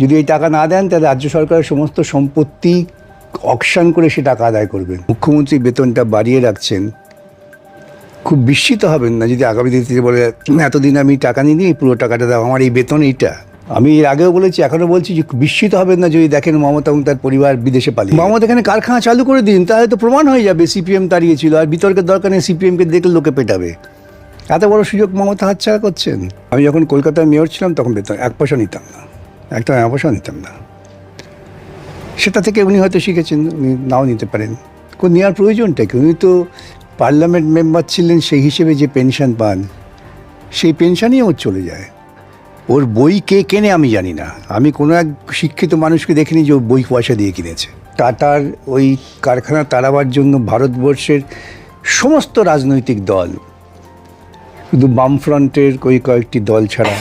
যদি এই টাকা না দেন, তাহলে রাজ্য সরকারের সমস্ত সম্পত্তি অকশান করে সে টাকা আদায় করবেন মুখ্যমন্ত্রী বেতনটা বাড়িয়ে রাখছেন। খুব বিস্মিত হবেন না যদি আগামী দিনে তিনি বলে এতদিন আমি টাকা নিয়ে নিই পুরো টাকাটা দাও, আমার এই বেতন এইটা। আমি এর আগেও বলেছি এখনও বলছি যে বিস্মিত হবেন না যদি দেখেন মমতা এবং তার পরিবার বিদেশে পালিয়ে মমতা এখানে কারখানা চালু করে দিন, তাহলে তো প্রমাণ হয়ে যাবে সিপিএম তাড়িয়েছিল আর বিতর্কের দরকার নেই, সিপিএমকে দেখলে লোকে পেটাবে। এত বড় সুযোগ মমতা হাতছাড়া করছেন। আমি যখন কলকাতায় মেয়র ছিলাম, তখন বেতন এক পয়সা নিতাম না। একটা এক পয়সা নিতাম না। সেটা থেকে উনি হয়তো শিখেছেন, উনি নাও নিতে পারেন। কোন নেওয়ার প্রয়োজনটা কি? উনি তো পার্লামেন্ট মেম্বার ছিলেন, সেই হিসেবে যে পেনশন পান, সেই পেনশনই ওর চলে যায়। ওর বই কে কেনে আমি জানি না। আমি কোনো এক শিক্ষিত মানুষকে দেখিনি যে ও বই পয়সা দিয়ে কিনেছে। টাটার ওই কারখানা তাড়াবার জন্য ভারতবর্ষের সমস্ত রাজনৈতিক দল, শুধু বামফ্রন্টের ওই কয়েকটি দল ছাড়া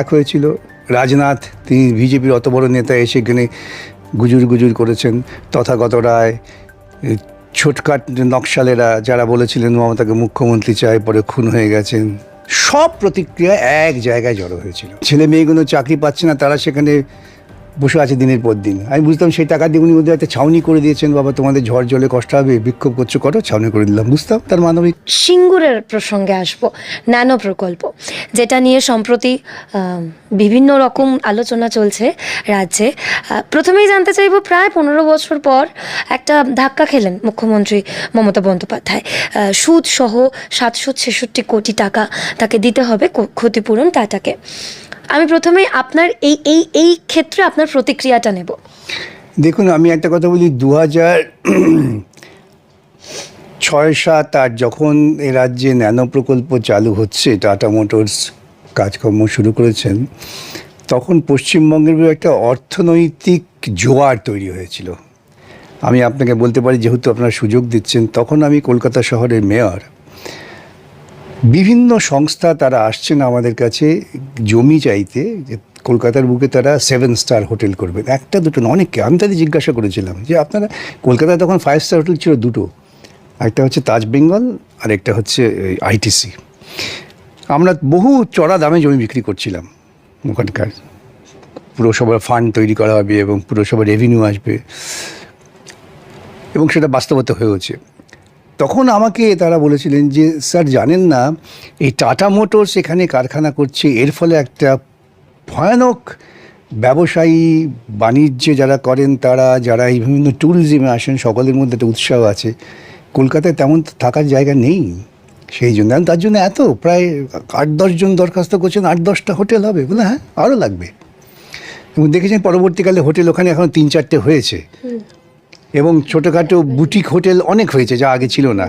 এক হয়েছিল। রাজনাথ, তিনি বিজেপির অত বড় নেতা এসে এখানে গুজুর গুজুর করেছেন। তথাগত রায় ছোটকাট নকশালেরা যারা বলেছিলেন মমতাকে মুখ্যমন্ত্রী চায়, পরে খুন হয়ে গেছেন। সব প্রতিক্রিয়া এক জায়গায় জড়ো হয়েছিল। ছেলে মেয়েগুলো চাকরি পাচ্ছে না, তারা সেখানে বসে আছে দিনের পর দিন। আমি বুঝতাম সেই টাকা দিয়ে উনি মধ্যে একটা ছাউনি করে দিয়েছেন, বাবা, তোমাদের ঝড় জলে কষ্ট হবে, বিক্ষোভ করছ, করো, ছাউনি করে দিলাম। বুঝতাম তার মানবিক সিঙ্গুরের প্রসঙ্গে আসব, ন্যানো প্রকল্প, যেটা নিয়ে সম্প্রতি বিভিন্ন রকম আলোচনা চলছে রাজ্যে। প্রথমেই জানতে চাইব, প্রায় পনেরো বছর পর একটা ধাক্কা খেলেন মুখ্যমন্ত্রী মমতা বন্দ্যোপাধ্যায়। সুদ সহ সাতশো ছেষট্টি কোটি টাকা তাকে দিতে হবে, ক্ষতিপূরণ টাটাকে আমি প্রথমেই আপনার এই এই এই ক্ষেত্রে আপনার প্রতিক্রিয়াটা নেব। দেখুন, আমি একটা কথা বলি দু হাজার ছয়, সাত, আট, যখন এ রাজ্যে ন্যানো প্রকল্প চালু হচ্ছে, টাটা মোটরস কাজকর্ম শুরু করেছেন, তখন পশ্চিমবঙ্গের একটা অর্থনৈতিক জোয়ার তৈরি হয়েছিল। আমি আপনাকে বলতে পারি, যেহেতু আপনারা সুযোগ দিচ্ছেন, তখন আমি কলকাতা শহরের মেয়র বিভিন্ন সংস্থা তারা আসছেন আমাদের কাছে জমি চাইতে, যে কলকাতার বুকে তারা সেভেন স্টার হোটেল করবেন। একটা, দুটো অনেককে। আমি তাদের জিজ্ঞাসা করেছিলাম যে আপনারা, কলকাতায় তখন ফাইভ স্টার হোটেল ছিল দুটো। একটা হচ্ছে তাজ বেঙ্গল, আর একটা হচ্ছে আইটিসি আমরা বহু চড়া দামে জমি বিক্রি করছিলাম ওখানকার। পুরসভার ফান্ড তৈরি করা হবে এবং পুরসভার রেভিনিউ আসবে। এবং সেটা বাস্তবতা হয়েছে তখন আমাকে তারা বলেছিলেন যে, স্যার, জানেন না, এই টাটা মোটরস এখানে কারখানা করছে। এর ফলে একটা ভয়ানক ব্যবসায়ী, বাণিজ্যে যারা করেন তারা, যারা এই বিভিন্ন ট্যুরিজমে আসেন, সকলের মধ্যে একটা উৎসাহ আছে। কলকাতায় তেমন থাকার জায়গা নেই। সেই জন্য, তার জন্য এত, প্রায় আট দশজন দরখাস্ত করছেন, আট, দশটা হোটেল হবে। বলে হ্যাঁ আরও লাগবে। এবং দেখেছেন, পরবর্তীকালে হোটেল ওখানে এখন তিন, চারটে হয়েছে। এবং ছোটোখাটো বুটিক হোটেল অনেক হয়েছে যা আগে ছিল না।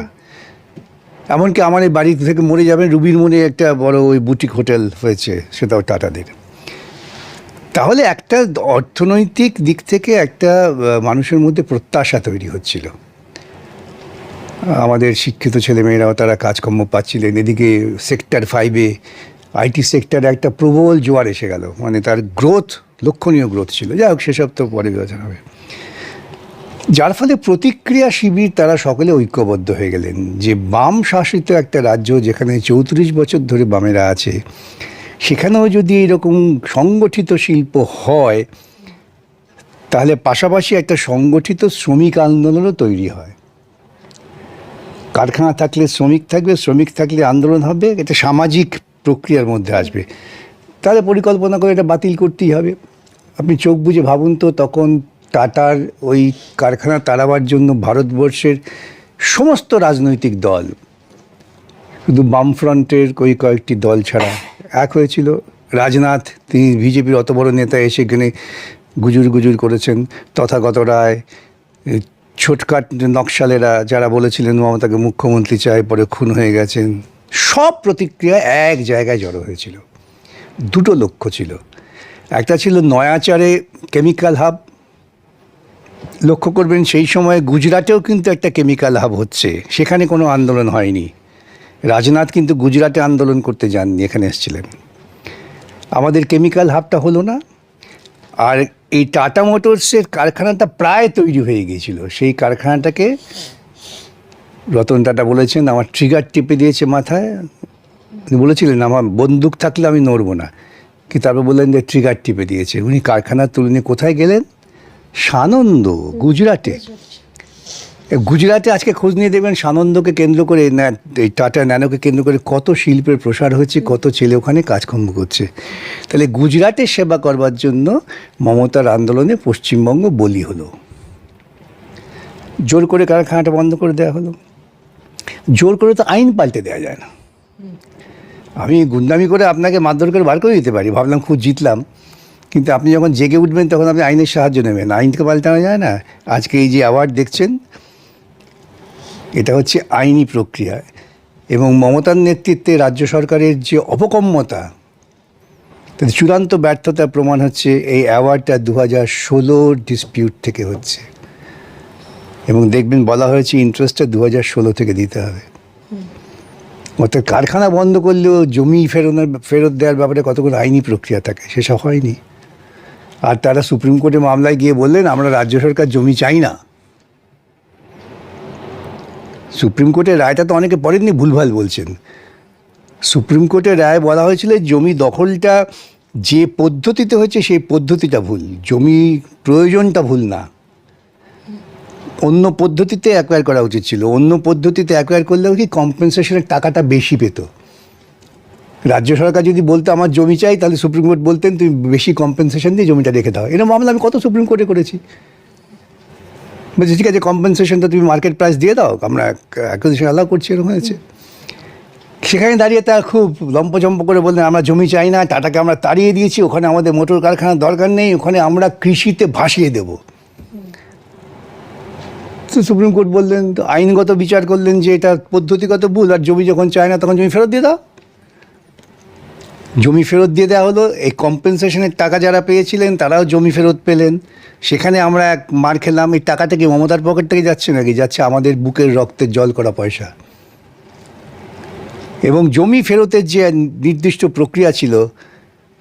এমনকি আমার এই বাড়ি থেকে মরে যাবেন রুবির মনে একটা বড় ওই বুটিক হোটেল হয়েছে, সেটাও টাটাদের। তাহলে একটা অর্থনৈতিক দিক থেকে একটা মানুষের মধ্যে প্রত্যাশা তৈরি হচ্ছিল। আমাদের শিক্ষিত ছেলেমেয়েরাও তারা কাজকর্ম পাচ্ছিলেন। এদিকে সেক্টর ফাইভে আইটি সেক্টরে একটা প্রবল জোয়ার এসে গেল। মানে তার গ্রোথ লক্ষণীয় গ্রোথ ছিল। যাই হোক, সেসব তো পরে বিবেচনা হবে। যার ফলে প্রতিক্রিয়া শিবির তারা সকলে ঐক্যবদ্ধ হয়ে গেলেন যে বাম শাসিত একটা রাজ্য যেখানে চৌত্রিশ বছর ধরে বামেরা আছে, সেখানেও যদি এরকম সংগঠিত শিল্প হয়, তাহলে পাশাপাশি একটা সংগঠিত শ্রমিক আন্দোলনও তৈরি হয়। কারখানা থাকলে শ্রমিক থাকবে, শ্রমিক থাকলে আন্দোলন হবে, এটা সামাজিক প্রক্রিয়ার মধ্যে আসবে। তাহলে পরিকল্পনা করে এটা বাতিল করতেই হবে। আপনি চোখ বুঝে ভাবুন তো, তখন টাটার ওই কারখানা তাড়াবার জন্য ভারতবর্ষের সমস্ত রাজনৈতিক দল, শুধু বামফ্রন্টের ওই কয়েকটি দল ছাড়া এক হয়েছিল। রাজনাথ, তিনি বিজেপির অত বড় নেতা এসে এখানে গুজুর গুজুর করেছেন। তথাগত রায় ছোটকাট নকশালেরা যারা বলেছিলেন মমতাকে মুখ্যমন্ত্রী চায় পরে খুন হয়ে গেছেন, সব প্রতিক্রিয়া এক জায়গায় জড়ো হয়েছিল। দুটো লক্ষ্য ছিল। একটা ছিল নয়াচারে কেমিক্যাল হাব লক্ষ্য করবেন সেই সময় গুজরাটেও কিন্তু একটা কেমিক্যাল হাব হচ্ছে। সেখানে কোনো আন্দোলন হয়নি। রাজনাথ কিন্তু গুজরাটে আন্দোলন করতে যাননি, এখানে এসেছিলেন। আমাদের কেমিক্যাল হাবটা হলো না। আর এই টাটা মোটরসের কারখানাটা প্রায় তৈরি হয়ে গিয়েছিল। সেই কারখানাটাকে রতন টাটা বলেছেন, আমার ট্রিগার টিপে দিয়েছে মাথায়। উনি বলেছিলেন, আমার বন্দুক থাকলে আমি নড়বো না। কি তারপর বললেন যে ট্রিগার টিপে দিয়েছে। উনি কারখানার তুলনে কোথায় গেলেন? সানন্দ, গুজরাটে। গুজরাটে আজকে খোঁজ নিয়ে দেখবেন সানন্দকে কেন্দ্র করে এই টাটা ন্যানোকে কেন্দ্র করে কত শিল্পের প্রসার হচ্ছে, কত ছেলে ওখানে কাজকর্ম করছে। তাহলে গুজরাটের সেবা করবার জন্য মমতার আন্দোলনে পশ্চিমবঙ্গ বলি হলো। জোর করে কারখানাটা বন্ধ করে দেওয়া হলো। জোর করে তো আইন পাল্টে দেওয়া যায় না। আমি গুন্ডামি করে আপনাকে মারধর করে বার করে দিতে পারি। ভাবলাম খুব জিতলাম। কিন্তু আপনি যখন জেগে উঠবেন, তখন আপনি আইনের সাহায্য নেবেন। আইনকে পাল্টানো যায় না। আজকে এই যে অ্যাওয়ার্ড দেখছেন, এটা হচ্ছে আইনি প্রক্রিয়া। এবং মমতার নেতৃত্বে রাজ্য সরকারের যে অপকম্মতা তাদের চূড়ান্ত ব্যর্থতার প্রমাণ হচ্ছে এই অ্যাওয়ার্ডটা দু হাজার ষোলোর ডিসপিউট থেকে হচ্ছে। এবং দেখবেন বলা হয়েছে ইন্টারেস্টটা দু হাজার ষোলো থেকে দিতে হবে। অর্থাৎ কারখানা বন্ধ করলেও জমি ফেরানোর, ফেরত দেওয়ার ব্যাপারে কতগুলো আইনি প্রক্রিয়া থাকে, সেসব হয়নি। আর তারা সুপ্রিম কোর্টে মামলায় গিয়ে বললেন, আমরা রাজ্য সরকার জমি চাই না। সুপ্রিম কোর্টের রায়টা তো অনেকে পড়েননি, ভুলভাল বলছেন। সুপ্রিম কোর্টের রায় বলা হয়েছিল, জমি দখলটা যে পদ্ধতিতে হচ্ছে সেই পদ্ধতিটা ভুল। জমি প্রয়োজনটা ভুল না। অন্য পদ্ধতিতে অ্যাকোয়ার করা উচিত ছিল। অন্য পদ্ধতিতে অ্যাকোয়ার করলেও কি কম্পেনসেশনের টাকাটা বেশি পেত? রাজ্য সরকার যদি বলতো আমার জমি চাই, তাহলে সুপ্রিম কোর্ট বলতেন, তুমি বেশি কম্পেনসেশন দিয়ে জমিটা রেখে দাও। এরকম মামলা আমি কত সুপ্রিম কোর্টে করেছি। বলছি, ঠিক আছে কম্পেনসেশনটা তুমি মার্কেট প্রাইস দিয়ে দাও, আমরা অ্যাকুইজিশন অ্যালাউ করছি, এরকম হয়েছে। সেখানে দাঁড়িয়ে তারা খুব লম্পচম্প করে বললেন, আমরা জমি চাই না টাটাকে আমরা তাড়িয়ে দিয়েছি, ওখানে আমাদের মোটর কারখানার দরকার নেই, ওখানে আমরা কৃষিতে ভাসিয়ে দেবো। তো সুপ্রিম কোর্ট বললেন, তো আইনগত বিচার করলেন যে এটা পদ্ধতিগত ভুল, আর জমি যখন চায় না, তখন জমি ফেরত দিয়ে দাও। জমি ফেরত দিয়ে দেওয়া হলো। এই কম্পেনসেশনের টাকা যারা পেয়েছিলেন, তারাও জমি ফেরত পেলেন। সেখানে আমরা এক মার খেলাম, এই টাকাটা কি মমতার পকেট থেকে যাচ্ছে নাকি? যাচ্ছে আমাদের বুকের রক্তের জল করা পয়সা। এবং জমি ফেরতের যে নির্দিষ্ট প্রক্রিয়া ছিল,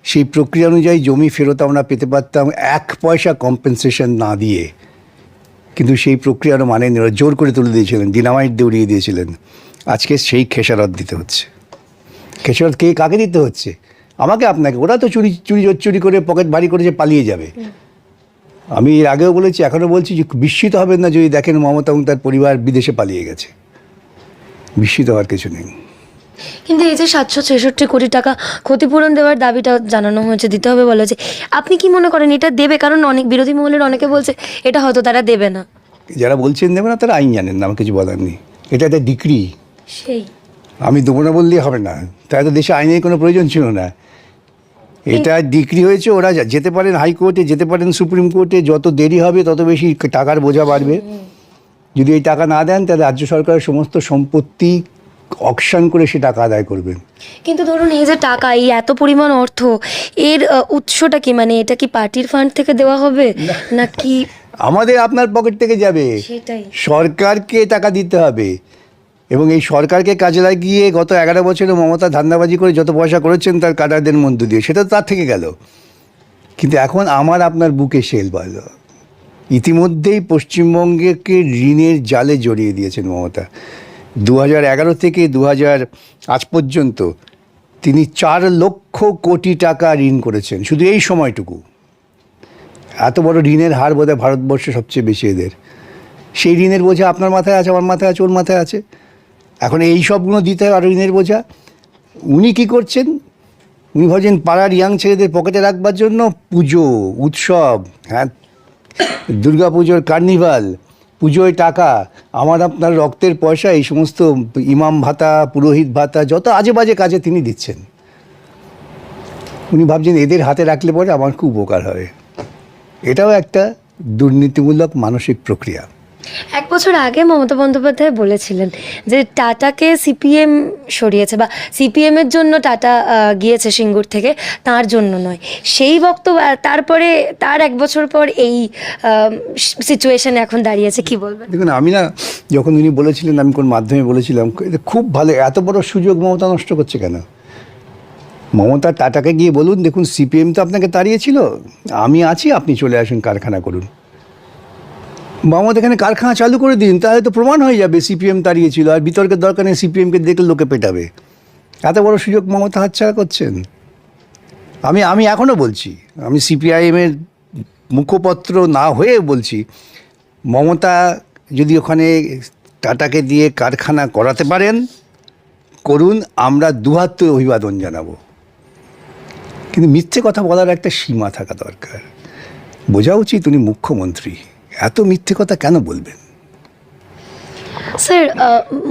সেই প্রক্রিয়া অনুযায়ী জমি ফেরত আমরা পেতে পারতাম এক পয়সা কম্পেনসেশন না দিয়ে। কিন্তু সেই প্রক্রিয়ার মানে জোর করে তুলে দিয়েছিলেন ডিনামাইট দিয়ে উড়িয়ে দিয়েছিলেন। আজকে সেই খেসারত দিতে হচ্ছে। খেসারত কে কাকে দিতে হচ্ছে? আমাকে আপনাকে ওরা তো চুরি চুরি চুরি করে পকেট ভারী করে যে পালিয়ে যাবে। আমি এর আগেও বলেছি এখনও বলছি যে বিস্মিত হবেন না যদি দেখেন মমতা এবং তার পরিবার বিদেশে পালিয়ে গেছে। বিস্মিত হওয়ার কিছু নেই। কিন্তু এই যে সাতশো ছেষট্টি কোটি টাকা ক্ষতিপূরণ দেওয়ার দাবিটা জানানো হয়েছে দিতে হবে বলা হয়েছে আপনি কি মনে করেন এটা দেবে? কারণ অনেক বিরোধী মহলের অনেকে বলছে এটা হয়তো তারা দেবে না। যারা বলছেন দেবে না তারা আইন জানেন না আমার কিছু বলার নেই। এটা একটা ডিক্রি। সেই। আমি দেবো না বললেই হবে না। তাই তো দেশে আইনের কোনো প্রয়োজন ছিল না। এটা ডিক্রি হয়েছে ওরা যেতে পারেন হাইকোর্টে যেতে পারেন সুপ্রিম কোর্টে যত দেরি হবে তত বেশি টাকার বোঝা বাড়বে। যদি এই টাকা না দেন তাহলে রাজ্য সরকারের সমস্ত সম্পত্তি অকশান করে সে টাকা আদায় করবেন কিন্তু ধরুন এই যে টাকা এই এত পরিমাণ অর্থ এর উৎসটা কি? মানে এটা কি পার্টির ফান্ড থেকে দেওয়া হবে? নাকি আমাদের আপনার পকেট থেকে যাবে। সেটাই। সরকারকে টাকা দিতে হবে। এবং এই সরকারকে কাজে লাগিয়ে গত এগারো বছরে মমতা ধান্দাবাজি করে যত পয়সা করেছেন তার কাটারদের মধ্য দিয়ে, সেটা তার থেকে গেল। কিন্তু এখন আমার আপনার বুকে সেল বাজল ইতিমধ্যেই পশ্চিমবঙ্গকে ঋণের জালে জড়িয়ে দিয়েছেন মমতা। দু এগারো থেকে দু হাজার আজ পর্যন্ত তিনি চার লক্ষ কোটি টাকা ঋণ করেছেন, শুধু এই সময়টুকু। এত বড় ঋণের হার বোধহয় ভারতবর্ষে সবচেয়ে বেশি এদের। সেই ঋণের বোঝা আপনার মাথায় আছে, আমার মাথায় আছে, ওর মাথায় আছে। এখন এই সবগুলো দিতে হয় ঋণের বোঝা। উনি কি করছেন? উনি ভাবছেন পাড়ার ইয়াং ছেলেদের পকেটে রাখবার জন্য পুজো, উৎসব হ্যাঁ? দুর্গা পুজোর কার্নিভাল পুজোয় টাকা, আমার আপনার রক্তের পয়সা, এই সমস্ত ইমাম ভাতা, পুরোহিত ভাতা, যত আজে বাজে কাজে তিনি দিচ্ছেন। উনি ভাবছেন এদের হাতে রাখলে পরে আমার খুব উপকার হবে। এটাও একটা দুর্নীতিমূলক মানসিক প্রক্রিয়া। এক বছর আগে মমতা বন্দ্যোপাধ্যায় বলেছিলেন যে টাটাকে সিপিএম সরিয়েছে বা সিপিএম এর জন্য টাটা গিয়েছে সিঙ্গুর থেকে, তার জন্য নয়। সেই বক্তব্য তারপরে, তার এক বছর পর এই সিচুয়েশন এখন দাঁড়িয়েছে, কি বলবেন? দেখুন, আমি না যখন উনি বলেছিলেন, আমি কোন মাধ্যমে বলেছিলাম খুব ভালো, এত বড় সুযোগ মমতা নষ্ট করছে কেন? মমতা টাটাকে গিয়ে বলুন, দেখুন, সিপিএম তো আপনাকে তাড়িয়েছিল। আমি আছি, আপনি চলে আসুন কারখানা করুন। মমতা এখানে কারখানা চালু করে দিন, তাহলে তো প্রমাণ হয়ে যাবে সিপিএম তাড়িয়েছিল আর বিতর্কের দরকার নেই সিপিএমকে দেখলে লোকে পেটাবে। এত বড় সুযোগ মমতা হাতছাড়া করছেন? আমি আমি এখনও বলছি, আমি সিপিআইএমের মুখপত্র না হয়ে বলছি, মমতা যদি ওখানে টাটাকে দিয়ে কারখানা করাতে পারেন, করুন, আমরা দুহাত তুলে অভিবাদন জানাব। কিন্তু মিথ্যে কথা বলার একটা সীমা থাকা দরকার। বোঝা উচিত উনি মুখ্যমন্ত্রী। এত মিথ্যে কথা কেন বলবেন? স্যার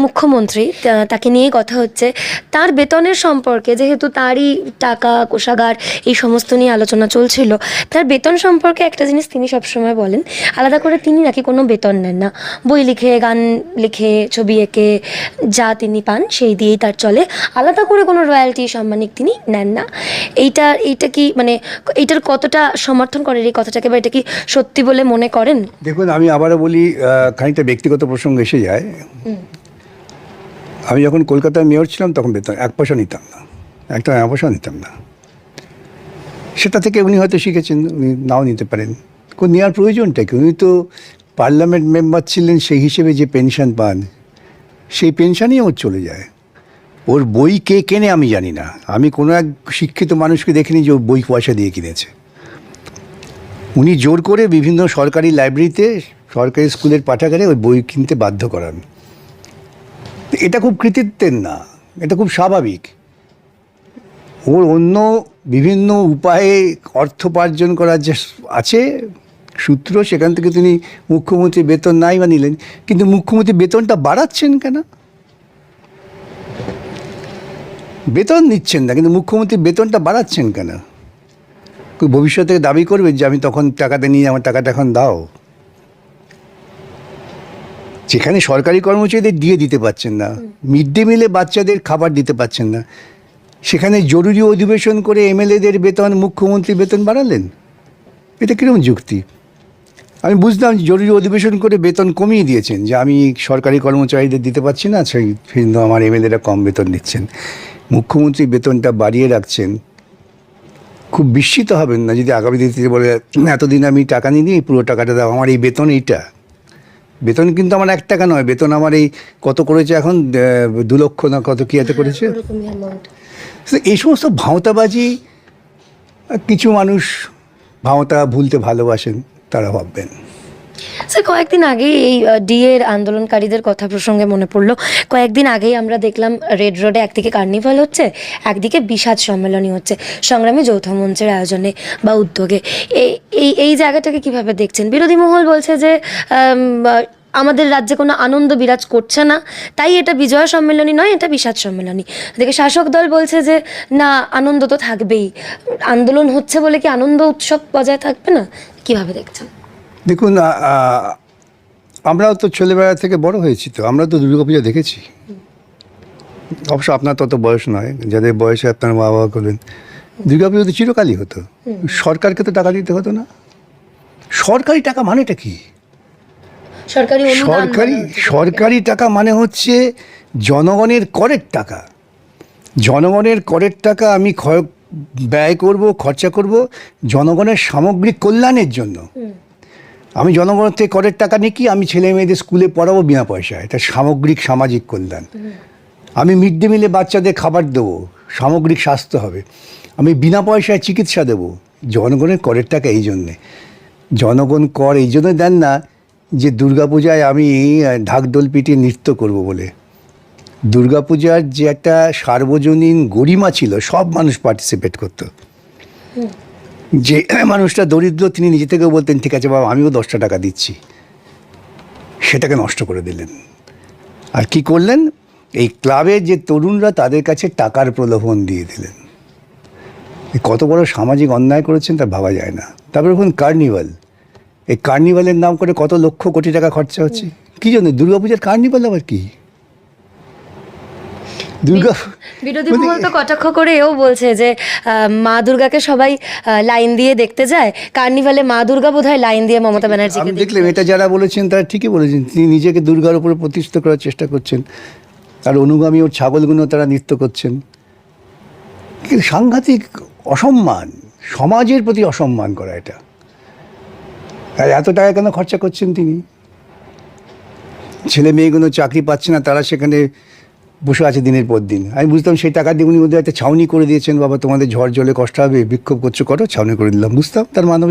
মুখ্যমন্ত্রী তাকে নিয়ে কথা হচ্ছে। তার বেতনের সম্পর্কে, যেহেতু তারই টাকা, কোষাগার, এই সমস্ত নিয়ে আলোচনা চলছিল, তার বেতন সম্পর্কে একটা জিনিস তিনি সবসময় বলেন, আলাদা করে তিনি নাকি কোনো বেতন নেন না। বই লিখে, গান লিখে, ছবি এঁকে, যা তিনি পান, সেই দিয়েই তার চলে। আলাদা করে কোনো রয়্যালটি, সাম্মানিক তিনি নেন না। এইটা এইটা কি মানে এইটার কতটা সমর্থন করেন, এই কথাটাকে বা এটা কি সত্যি বলে মনে করেন? দেখুন, আমি আবারও বলি খানিকটা ব্যক্তিগত প্রসঙ্গ এসে যায়। আমি যখন কলকাতায় মেয়র ছিলাম, তখন বেতন, এক পয়সা নিতাম না। একটা এক পয়সা নিতাম না। সেটা থেকে উনি হয়তো শিখেছেন, উনি নাও নিতে পারেন। নেওয়ার প্রয়োজনটা কি? উনি তো পার্লামেন্ট মেম্বার ছিলেন, সেই হিসেবে যে পেনশন পান, সেই পেনশনই ওর চলে যায়। ওর বই কে কেনে আমি জানি না। আমি কোনো এক শিক্ষিত মানুষকে দেখিনি যে ওর বই পয়সা দিয়ে কিনেছে। উনি জোর করে বিভিন্ন সরকারি লাইব্রেরিতে সরকারি স্কুলের পাঠাগারে ওই বই কিনতে বাধ্য করান। এটা খুব কৃতিত্বের না, এটা খুব স্বাভাবিক। ওর অন্য বিভিন্ন উপায়ে অর্থোপার্জন করার যে আছে, সূত্র, সেখান থেকে তিনি মুখ্যমন্ত্রী বেতন নাই বা নিলেন, কিন্তু মুখ্যমন্ত্রী বেতনটা বাড়াচ্ছেন কেন? বেতন নিচ্ছেন না, কিন্তু মুখ্যমন্ত্রী বেতনটা বাড়াচ্ছেন কেন? ভবিষ্যতে দাবি করবে যে, আমি তখন টাকাটা নিয়ে, আমার টাকাটা এখন দাও। যেখানে সরকারি কর্মচারীদের দিয়ে দিতে পারছেন না মিড ডে মিলে বাচ্চাদের খাবার দিতে পারছেন না সেখানে জরুরি অধিবেশন করে এমএলএদের বেতন মুখ্যমন্ত্রী বেতন বাড়ালেন? এটা কীরকম যুক্তি? আমি বুঝলাম জরুরি অধিবেশন করে বেতন কমিয়ে দিয়েছেন যে আমি সরকারি কর্মচারীদের দিতে পারছি না সেই কিন্তু আমার এমএলএরা কম বেতন দিচ্ছেন মুখ্যমন্ত্রী বেতনটা বাড়িয়ে রাখছেন। খুব বিস্মিত হবেন না যদি আগামী দিনে বলে এতদিন আমি টাকা নিই এই পুরো টাকাটা দাও আমার এই বেতন এইটা। বেতন কিন্তু আমার এক টাকা নয়, বেতন আমার এই কত করেছে এখন? দু লক্ষ না কত কি এতে করেছে? এই সমস্ত ভাঁওতাবাজি, কিছু মানুষ ভাঁওতা ভুলতে ভালোবাসেন, তারা ভাববেন। স্যার, কয়েকদিন আগেই এই ডিএর আন্দোলনকারীদের কথা প্রসঙ্গে মনে পড়ল। কয়েকদিন আগেই আমরা দেখলাম রেড রোডে একদিকে কার্নিভাল হচ্ছে, একদিকে বিষাদ সম্মেলনী হচ্ছে, সংগ্রামী যৌথ মঞ্চের আয়োজনে বা উদ্যোগে। এই এই জায়গাটাকে কীভাবে দেখছেন? বিরোধী মহল বলছে যে আমাদের রাজ্যে কোনো আনন্দ বিরাজ করছে না, তাই এটা বিজয় সম্মেলনী নয়, এটা বিষাদ সম্মেলনী। দেখে শাসক দল বলছে যে, না, আনন্দ তো থাকবেই। আন্দোলন হচ্ছে বলে কি আনন্দ উৎসব বজায় থাকবে না? কীভাবে দেখছেন? দেখুন আমরাও তো ছেলেবেলা থেকে বড় হয়েছি তো আমরা তো দুর্গা দুর্গাপূজা দেখেছি। অবশ্য আপনার তত বয়স নয় যাদের বয়সে আপনার মা বাবা করবেন দুর্গাপুজো তো চিরকালই হতো। সরকারকে তো টাকা দিতে হতো না। সরকারি টাকা মানেটা কি? সরকারি সরকারি সরকারি টাকা মানে হচ্ছে জনগণের করের টাকা। জনগণের করের টাকা আমি ব্যয় করব খরচা করব জনগণের সামগ্রিক কল্যাণের জন্য। আমি জনগণের থেকে করের টাকা নিই কি? আমি ছেলে মেয়েদের স্কুলে পড়াবো বিনা পয়সায়। এটা সামগ্রিক সামাজিক কল্যাণ। আমি মিড ডে মিলে বাচ্চাদের খাবার দেবো। সামগ্রিক স্বাস্থ্য হবে। আমি বিনা পয়সায় চিকিৎসা দেবো। জনগণের করের টাকা এই জন্যে। জনগণ কর এই জন্য দেন না যে দুর্গাপূজায় আমি আহ, ঢাকঢোল পিটিয়ে নৃত্য করব বলে। দুর্গাপূজার যে একটা সার্বজনীন গরিমা ছিল সব মানুষ পার্টিসিপেট করতো। যে মানুষটা দরিদ্র, তিনি নিজে থেকেও বলতেন, ঠিক আছে বাবা, আমিও দশটা টাকা দিচ্ছি। সেটাকে নষ্ট করে দিলেন। আর কি করলেন? এই ক্লাবের যে তরুণরা তাদের কাছে টাকার প্রলোভন দিয়ে দিলেন। কত বড় সামাজিক অন্যায় করেছেন তা ভাবা যায় না। তারপরে দেখুন, কার্নিভাল। এই কার্নিভালের নাম করে কত লক্ষ কোটি টাকা খরচা হচ্ছে। কি জন্য? দুর্গাপূজার কার্নিভাল আবার কি? দুর্গা। বিরোধী মহল তো কটাক্ষ করে এও বলছে যে মা দুর্গাকে সবাই লাইন দিয়ে দেখতে যায়। কার্নিভালে মা দুর্গা বোধহয় লাইন দিয়ে মমতা ব্যানার্জিকে আমি দেখলাম এটা যারা বলেছেন তারা ঠিকই বলেছেন। তিনি নিজেকে দুর্গার উপরে প্রতিষ্ঠিত করার চেষ্টা করছেন। আর অনুগামী ওর ছাগলগুলো তারা নৃত্য করছেন। সাংঘাতিক অসম্মান সমাজের প্রতি অসম্মান করা এটা। আর এত টাকা কেন খরচা করছেন তিনি? ছেলে মেয়েগুলো চাকরি পাচ্ছে না তারা সেখানে বসে আছে দিনের পর দিন। আমি বুঝতাম সেই টাকা দিয়ে উনি মধ্যে একটা ছাউনি করে দিয়েছেন, বাবা, তোমাদের ঝড় জলে কষ্ট হবে, বিক্ষোভ করছ, করো, ছাউনি করে দিলাম। বুঝতাম? তার মানবিক